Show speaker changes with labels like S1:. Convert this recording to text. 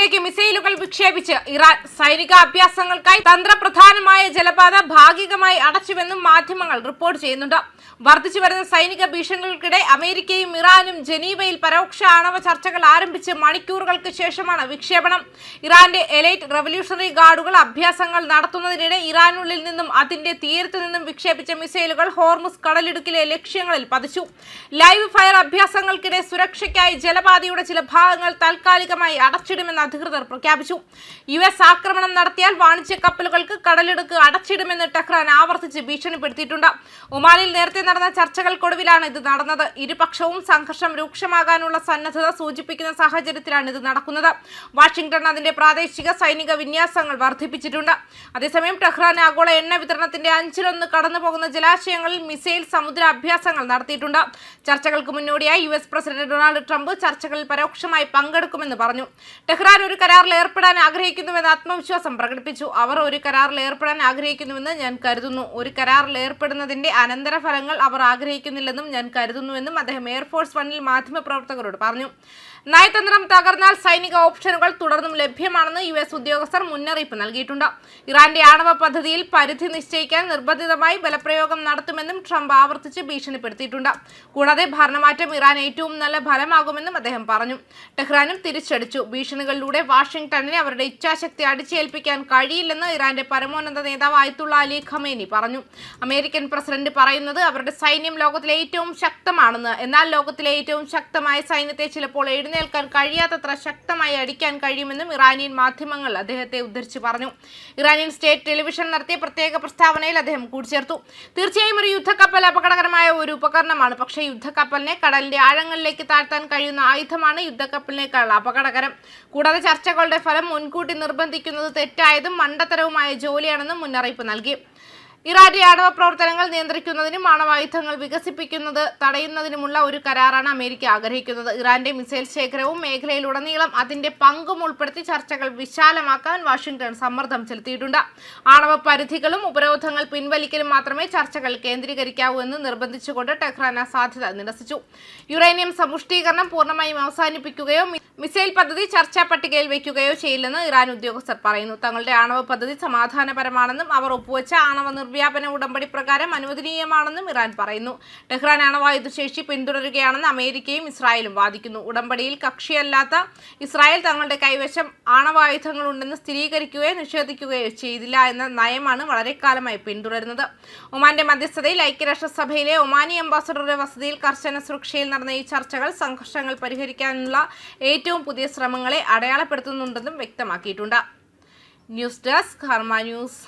S1: ഇറാഖിലേക്ക് മിസൈലുകൾ വിക്ഷേപിച്ച് ഇറാൻ സൈനിക അഭ്യാസങ്ങൾക്കായി തന്ത്രപ്രധാനമായ ജലപാത ഭാഗികമായി അടച്ചുവെന്നും മാധ്യമങ്ങൾ റിപ്പോർട്ട് ചെയ്യുന്നുണ്ട്. വർദ്ധിച്ചു വരുന്ന സൈനിക ഭീഷണികൾക്കിടെ അമേരിക്കയും ഇറാനും ജനീവയിൽ പരോക്ഷ ആണവ ചർച്ചകൾ ആരംഭിച്ച് മണിക്കൂറുകൾക്ക് ശേഷമാണ് വിക്ഷേപണം. ഇറാന്റെ എലൈറ്റ് റവല്യൂഷണറി ഗാർഡുകൾ അഭ്യാസങ്ങൾ നടത്തുന്നതിനിടെ ഇറാനുള്ളിൽ നിന്നും അതിന്റെ തീരത്തു നിന്നും വിക്ഷേപിച്ച മിസൈലുകൾ ഹോർമുസ് കടലിടുക്കിലെ ലക്ഷ്യങ്ങളിൽ പതിച്ചു. ലൈവ് ഫയർ അഭ്യാസങ്ങൾക്കിടെ സുരക്ഷയ്ക്കായി ജലപാതയുടെ ചില ഭാഗങ്ങൾ താൽക്കാലികമായി അടച്ചിടുമെന്ന് അധികൃതർ പ്രഖ്യാപിച്ചു. യു എസ് ആക്രമണം നടത്തിയാൽ വാണിജ്യ കപ്പലുകൾക്ക് കടലിടുക്ക് അടച്ചിടുമെന്ന് ടെഹ്റാൻ ആവർത്തിച്ച് ഭീഷണിപ്പെടുത്തിയിട്ടുണ്ട്. ഒമാനിൽ നേരത്തെ നടന്ന ചർച്ചകൾക്കൊടുവിലാണ് ഇത് നടന്നത്. ഇരുപക്ഷവും സംഘർഷം രൂക്ഷമാകാനുള്ള സന്നദ്ധത സൂചിപ്പിക്കുന്ന സാഹചര്യത്തിലാണ് ഇത് നടക്കുന്നത്. വാഷിംഗ്ടൺ അതിന്റെ പ്രാദേശിക സൈനിക വിന്യാസങ്ങൾ വർദ്ധിപ്പിച്ചിട്ടുണ്ട്. അതേസമയം ടെഹ്റാൻ ആഗോള എണ്ണ വിതരണത്തിന്റെ അഞ്ചിലൊന്ന് കടന്നുപോകുന്ന ജലാശയങ്ങളിൽ മിസൈൽ സമുദ്ര അഭ്യാസങ്ങൾ നടത്തിയിട്ടുണ്ട്. ചർച്ചകൾക്ക് മുന്നോടിയായി U S president Donald Trump ചർച്ചകളിൽ പരോക്ഷമായി പങ്കെടുക്കുമെന്ന് പറഞ്ഞു. ടെഹ്റാൻ ഒരു കരാറിൽ ഏർപ്പെടാൻ ആഗ്രഹിക്കുന്നുവെന്ന് ആത്മവിശ്വാസം പ്രകടിപ്പിച്ചു. അവർ ഒരു കരാറിൽ ഏർപ്പെടാൻ ആഗ്രഹിക്കുന്നുവെന്ന് ഞാൻ കരുതുന്നു. ഒരു കരാറിൽ ഏർപ്പെടുന്നതിന്റെ അനന്തരഫലങ്ങൾ അവർ ആഗ്രഹിക്കുന്നില്ലെന്നും ഞാൻ കരുതുന്നുവെന്നും അദ്ദേഹം എയർഫോഴ്സ് വണ്ണിൽ മാധ്യമപ്രവർത്തകരോട് പറഞ്ഞു. നയതന്ത്രം തകർന്നാൽ സൈനിക ഓപ്ഷനുകൾ തുടർന്നും ലഭ്യമാണെന്ന് യു എസ് ഉദ്യോഗസ്ഥർ മുന്നറിയിപ്പ് നൽകിയിട്ടുണ്ട്. ഇറാന്റെ ആണവ പദ്ധതിയിൽ പരിധി നിശ്ചയിക്കാൻ നിർബന്ധിതമായി ബലപ്രയോഗം നടത്തുമെന്നും ട്രംപ് ആവർത്തിച്ച് ഭീഷണിപ്പെടുത്തിയിട്ടുണ്ട്. കൂടാതെ ഭരണമാറ്റം ഇറാൻ ഏറ്റവും നല്ല ഫലമാകുമെന്നും അദ്ദേഹം പറഞ്ഞു. ടെഹ്റാനും തിരിച്ചടിച്ചു. ഭീഷണികളിലൂടെ വാഷിംഗ്ടണിനെ അവരുടെ ഇച്ഛാശക്തി അടിച്ചേൽപ്പിക്കാൻ കഴിയില്ലെന്ന് ഇറാന്റെ പരമോന്നത നേതാവ് ആയത്തുള്ള അലി ഖമേനി പറഞ്ഞു. അമേരിക്കൻ പ്രസിഡന്റ് പറയുന്നത് അവരുടെ സൈന്യം ലോകത്തിലെ ഏറ്റവും ശക്തമാണെന്ന്. എന്നാൽ ലോകത്തിലെ ഏറ്റവും ശക്തമായ സൈന്യത്തെ ചിലപ്പോൾ എഴുന്നേൽക്കാൻ കഴിയാത്തത്ര ശക്തമായി അടിക്കാൻ കഴിയുമെന്നും ഇറാനിയൻ മാധ്യമങ്ങൾ അദ്ദേഹത്തെ ഉദ്ധരിച്ചു പറഞ്ഞു. ഇറാനിയൻ സ്റ്റേറ്റ് ടെലിവിഷൻ നടത്തിയ പ്രത്യേക പ്രസ്താവനയിൽ അദ്ദേഹം കൂട്ടിച്ചേർത്തു. തീർച്ചയായും ഒരു യുദ്ധക്കപ്പൽ അപകടകരമായ ഒരു ഉപകരണമാണ്. പക്ഷേ യുദ്ധക്കപ്പലിനെ കടലിന്റെ ആഴങ്ങളിലേക്ക് താഴ്ത്താൻ കഴിയുന്ന ആയുധമാണ് യുദ്ധക്കപ്പലിനേക്കാൾ അപകടകരം. കൂടാതെ ചർച്ചകളുടെ ഫലം മുൻകൂട്ടി നിർബന്ധിക്കുന്നത് തെറ്റായതും മണ്ടത്തരവുമായ ജോലിയാണെന്നും മുന്നറിയിപ്പ് നൽകി. ഇറാന്റെ ആണവ പ്രവർത്തനങ്ങൾ നിയന്ത്രിക്കുന്നതിനും ആണവായുധങ്ങൾ വികസിപ്പിക്കുന്നത് തടയുന്നതിനുമുള്ള ഒരു കരാറാണ് അമേരിക്ക ആഗ്രഹിക്കുന്നത്. ഇറാന്റെ മിസൈൽ ശേഖരവും മേഖലയിലുടനീളം അതിന്റെ പങ്കും ഉൾപ്പെടുത്തി ചർച്ചകൾ വിശാലമാക്കാൻ വാഷിംഗ്ടൺ സമ്മർദ്ദം ചെലുത്തിയിട്ടുണ്ട്. ആണവ പരിധികളും ഉപരോധങ്ങൾ പിൻവലിക്കലും മാത്രമേ ചർച്ചകൾ കേന്ദ്രീകരിക്കാവൂ എന്ന് നിർബന്ധിച്ചുകൊണ്ട് ടെഹ്റാൻ സാധ്യത നിരസിച്ചു. യുറേനിയം സമ്പുഷ്ടീകരണം പൂർണമായും അവസാനിപ്പിക്കുകയോ മിസൈൽ പദ്ധതി ചർച്ചാ പട്ടികയിൽ വയ്ക്കുകയോ ചെയ്യില്ലെന്ന് ഇറാൻ ഉദ്യോഗസ്ഥർ പറയുന്നു. തങ്ങളുടെ ആണവ പദ്ധതി സമാധാനപരമാണെന്നും അവർ ഒപ്പുവെച്ച ആണവ നിർവ്യാപന ഉടമ്പടി പ്രകാരം അനുവദനീയമാണെന്നും ഇറാൻ പറയുന്നു. ടെഹ്റാൻ ആണവായുധശേഷി പിന്തുടരുകയാണെന്ന് അമേരിക്കയും ഇസ്രായേലും വാദിക്കുന്നു. ഉടമ്പടിയിൽ കക്ഷിയല്ലാത്ത ഇസ്രായേൽ തങ്ങളുടെ കൈവശം ആണവായുധങ്ങളുണ്ടെന്ന് സ്ഥിരീകരിക്കുകയോ നിഷേധിക്കുകയോ ചെയ്തില്ല എന്ന നയമാണ് വളരെ കാലമായി പിന്തുടരുന്നത്. ഒമാന്റെ മധ്യസ്ഥതയിൽ ഐക്യരാഷ്ട്രസഭയിലെ ഒമാനി അംബാസഡറുടെ വസതിയിൽ കർശന സുരക്ഷയിൽ നടന്ന ഈ ചർച്ചകൾ സംഘർഷങ്ങൾ പരിഹരിക്കാനുള്ള ഏറ്റവും പുതിയ ശ്രമങ്ങളെ അടയാളപ്പെടുത്തുന്നുണ്ടെന്നും വ്യക്തമാക്കിയിട്ടുണ്ട്. ന്യൂസ് ഡെസ്ക് ഹർമ ന്യൂസ്.